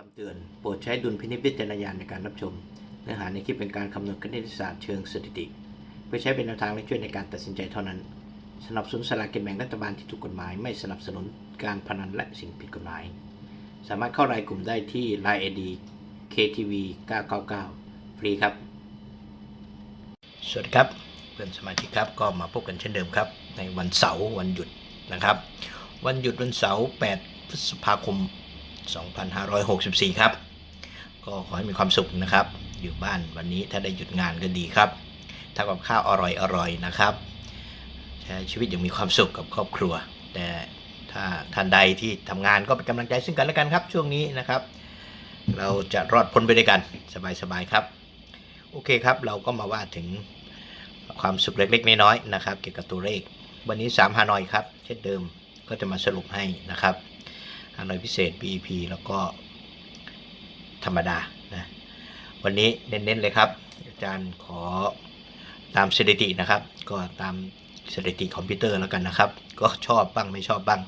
คำเตือน โปรดใช้ดุลพินิจพิจารณญาณในการรับชม เนื้อหาในคลิปเป็นการคำนวณคณิตศาสตร์เชิงสถิติ เพื่อใช้เป็นแนวทางและช่วยในการตัดสินใจเท่านั้น สนับสนุนสลากกินแบ่งรัฐบาลที่ถูกกฎหมาย ไม่สนับสนุนการพนันและสิ่งผิดกฎหมาย สามารถเข้ารายกลุ่มได้ที่ Line ID KTV 999ฟรีครับ สวัสดีครับ เพื่อนสมาชิกครับก็มาพบกันเช่นเดิมครับ ในวันเสาร์วันหยุดนะครับ วันหยุดวันเสาร์8พฤษภาคม 2564 ครับ ก็ขอให้มีความสุขนะครับ อยู่บ้านวันนี้ถ้าได้หยุดงานก็ดีครับทำกับข้าวอร่อยอร่อยนะครับใช้ชีวิตอย่างมีความสุขกับครอบครัว แต่ถ้าท่านใดที่ทำงานก็เป็นกำลังใจซึ่งกันและกันครับ ช่วงนี้นะครับ เราจะรอดพ้นไปด้วยกันสบายๆครับ โอเคครับ เราก็มาว่าถึงความสุขเล็กๆน้อยๆนะครับ เกี่ยวกับตัวเลข วันนี้3ฮานอยครับ เช่นเดิมก็จะมาสรุปให้นะครับ ฮานอยพิเศษ BEP แล้วก็ธรรมดานะวันนี้เน้นๆเลยครับ อาจารย์ขอตามสถิตินะครับ ก็ตามสถิติคอมพิวเตอร์แล้วกันนะครับ ก็ชอบบ้างไม่ชอบบ้าง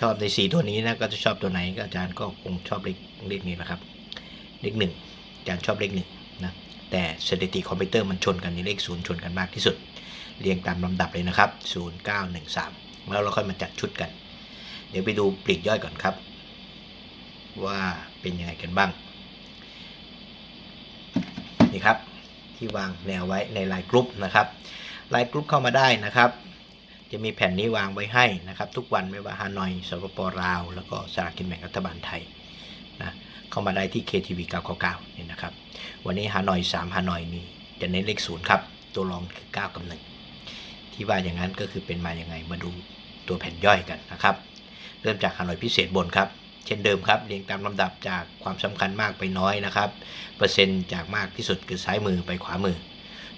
ชอบในสีตัวนี้นะก็จะชอบตัวไหนก็อาจารย์ก็คงชอบเลขเลขนี้แหละครับเลขหนึ่งอาจารย์ชอบเลขหนึ่งนะแต่สถิติคอมพิวเตอร์มันชนกันในเลขศูนย์ชนกันมากที่สุด เรียงตามลำดับเลยนะครับ 0 9 1 3 แล้วเราค่อยมาจัดชุดกัน เดี๋ยวไปดูปลีกย่อยก่อนครับ ว่าเป็นยังไงกันบ้าง นี่ครับที่วางแนวไว้ในไลน์กรุ๊ปนะครับไลน์กรุ๊ปเข้ามาได้นะครับ จะมีแผ่นนี้วางไว้ให้นะครับ ทุกวันไม่ว่าฮานอยสปปลาว แล้วก็สลากกินแบ่งรัฐบาลไทยนะเข้ามาได้ที่ KTV 999เนี่ยนะครับ วันนี้ฮานอย 3ฮานอยนี่จะเน้นเลขศูนย์ครับ ตัวรองคือ 9 กับ 1 ที่ว่าอย่างนั้นก็คือเป็นมาอย่างไงมาดูตัวแผ่นย่อยกันนะครับ เริ่มจากฮานอยพิเศษบนครับ เช่นเดิมครับเรียงตามลำดับจากความสำคัญมากไปน้อยนะครับ เปอร์เซ็นต์จากมากที่สุดคือซ้ายมือไปขวามือ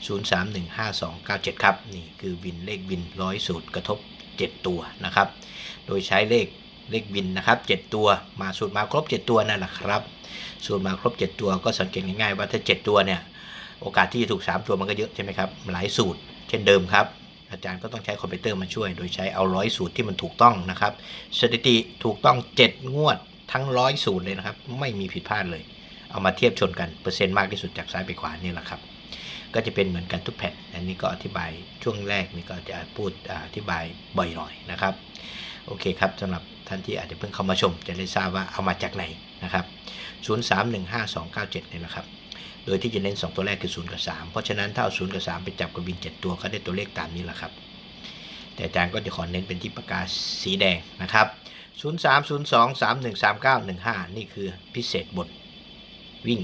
031529ครับ นี่คือวินเลขวินร้อยสูตรกระทบ 7 ตัวนะครับ โดยใช้เลขเลขวินนะครับ 7 ตัวมาสูตรมาครบ 7 ตัวนั่นแหละครับ สูตรมาครบ 7 ตัวก็สังเกตง่ายๆว่าถ้า 7 ตัวเนี่ยโอกาสที่จะถูก 3 ตัวมันก็เยอะใช่ไหมครับหลายสูตร เช่นเดิมครับ อาจารย์ก็ต้องใช้คอมพิวเตอร์มาช่วย โดยใช้เอาร้อยสูตรที่มันถูกต้องนะครับ สถิติถูกต้อง 7 งวดทั้งร้อยสูตรเลยนะครับ ไม่มีผิดพลาดเลย เอามาเทียบชนกันเปอร์เซ็นต์มากที่สุดจากซ้ายไปขวานี่แหละครับ ก็จะเป็นเหมือนกันทุกแผ่นอันนี้ก็อธิบายช่วงแรกนี่ก็จะพูดอธิบายบ่อยหน่อยนะครับ โอเคครับสำหรับท่านที่อาจจะเพิ่งเข้ามาชม จะได้ทราบว่าเอามาจากไหนนะครับ 03152297เนี่ยนะครับ โดยที่จะเน้น 2 ตัวแรกคือ 0 กับ 3 เพราะฉะนั้นถ้าเอา 0 กับ 3 ไปจับกับวิน 7 ตัวก็ได้ตัวเลขตามนี้แหละครับ แต่อาจารย์ก็จะขอเน้นเป็นที่ปากกาสีแดงนะครับ 03 02 31 39 15 นี่คือพิเศษบนวิ่ง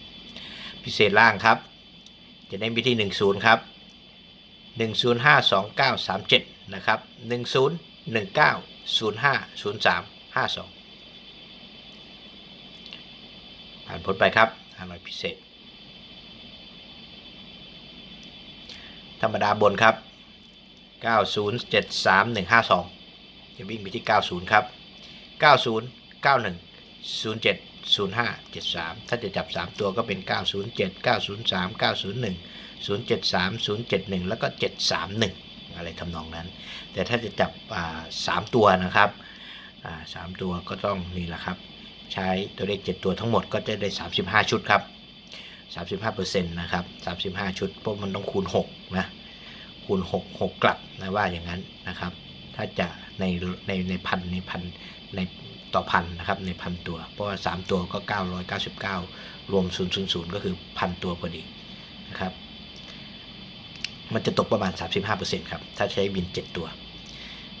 03 พิเศษล่างครับ จะเน้นไปที่ 10 ครับ 1052937 นะครับ 1019050352 ผ่านพ้นไปครับ อร่อยพิเศษ ธรรมดาบนครับ 9073152 จะวิ่งไปที่ 90 ครับ 90 91 07 05 73 ถ้าจะจับ 3 ตัวก็เป็น 907 903 901 073 071 แล้วก็ 731 อะไรทำนองนั้น แต่ถ้าจะจับสามตัวนะครับอ่าสามตัวก็ต้องนี่แหละครับ ใช้ตัวเลข 7 ตัวทั้งหมดก็จะได้ 35 ชุดครับ 35%นะครับ 35 ชุดเพราะมันต้องคูณ 6 นะ คูณ 6 6 กลับนะว่าอย่างนั้นนะครับ ถ้าจะในในในพันในพันในต่อพันนะครับในพันตัว เพราะว่า 3 ตัวก็ 999 รวม 000 ก็คือพันตัวพอดีนะครับ มันจะตกประมาณ 35%ครับ ถ้าใช้บิน 7 ตัว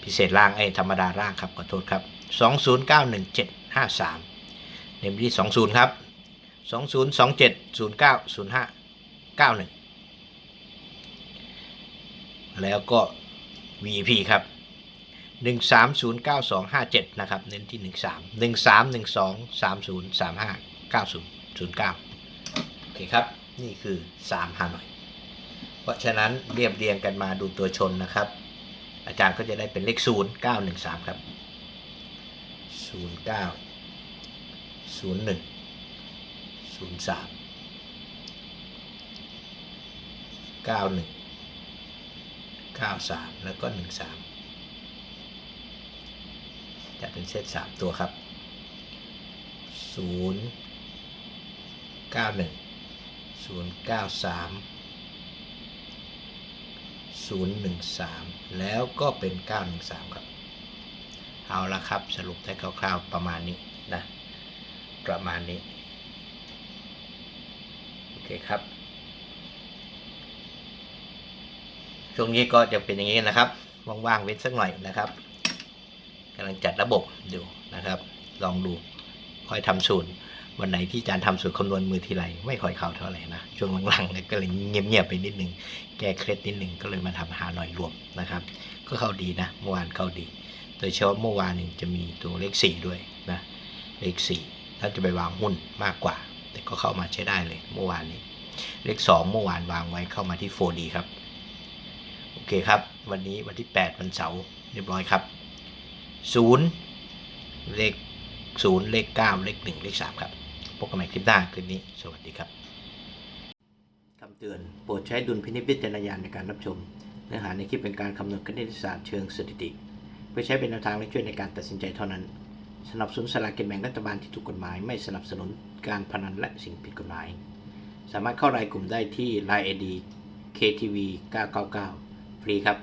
พิเศษล่างไอ้ธรรมดาล่างครับขอโทษครับ 2091 753 เนมที่20ครับ2027 09 05 91แล้วก็ VP ครับ 1309257 นะครับ เน้นที่ 13 1312 30 35 90 09 โอเคครับ นี่คือ3ฮานอย เพราะฉะนั้นเรียบเรียงกันมาดูตัวชนนะครับ อาจารย์ก็จะได้เป็นเลข 0 9 1 3 ครับ 0 9 0 1 0 3 9 1 9 3แล้วก็1 3จะเป็นเซต3ตัวครับศูนย์เก้าหนึ่งศูนย์เก้าสามศูนย์หนึ่งสามแล้วก็เป็นเก้าหนึ่งสามครับ เอาละครับสรุปได้คร่าวๆประมาณนี้นะ ประมาณนี้ โอเคครับ ช่วงนี้ก็จะเป็นอย่างนี้นะครับ ว่างๆเว้นสักหน่อยนะครับกำลังจัดระบบอยู่นะครับ ลองดูค่อยทำสูตรวันไหนที่อาจารย์ทำสูตรคำนวณมือทีไรไม่ค่อยเข้าเท่าไหร่นะ ช่วงหลังๆเนี่ยก็เลยเงียบๆไปนิดนึง แก้เคล็ดนิดนึงก็เลยมาทำหาหน่อยรวมนะครับ ก็เข้าดีนะเมื่อวานเข้าดี โดยเฉพาะเมื่อวานนี่จะมีตัวเลขสี่ด้วยนะเลขสี่ ถ้าจะไปวางหุ้นมากกว่า แต่ก็เข้ามาใช้ได้เลยเมื่อวานนี้ เลขสองเมื่อวานวางไว้เข้ามาที่ 4D ครับ โอเคครับ วันนี้วันที่ 8 วันเสาร์เรียบร้อยครับ 0 เลข 0 เลข 9 เลข 1 เลข 3 ครับ พบกันใหม่คลิปหน้าคลิปนี้ สวัสดีครับคำเตือน โปรดใช้ดุลพินิจวิจารณญาณในการรับชม เนื้อหาในคลิปเป็นการคำนวณคณิตศาสตร์เชิงสถิติ เพื่อใช้เป็นแนวทางและช่วยในการตัดสินใจเท่านั้น สนับสนุนสลากกินแบ่งรัฐบาลที่ถูกกฎหมาย ไม่สนับสนุนการพนันและสิ่งผิดกฎหมาย สามารถเข้ารายกลุ่มได้ที่ Line ID KTV 999 ฟรีครับ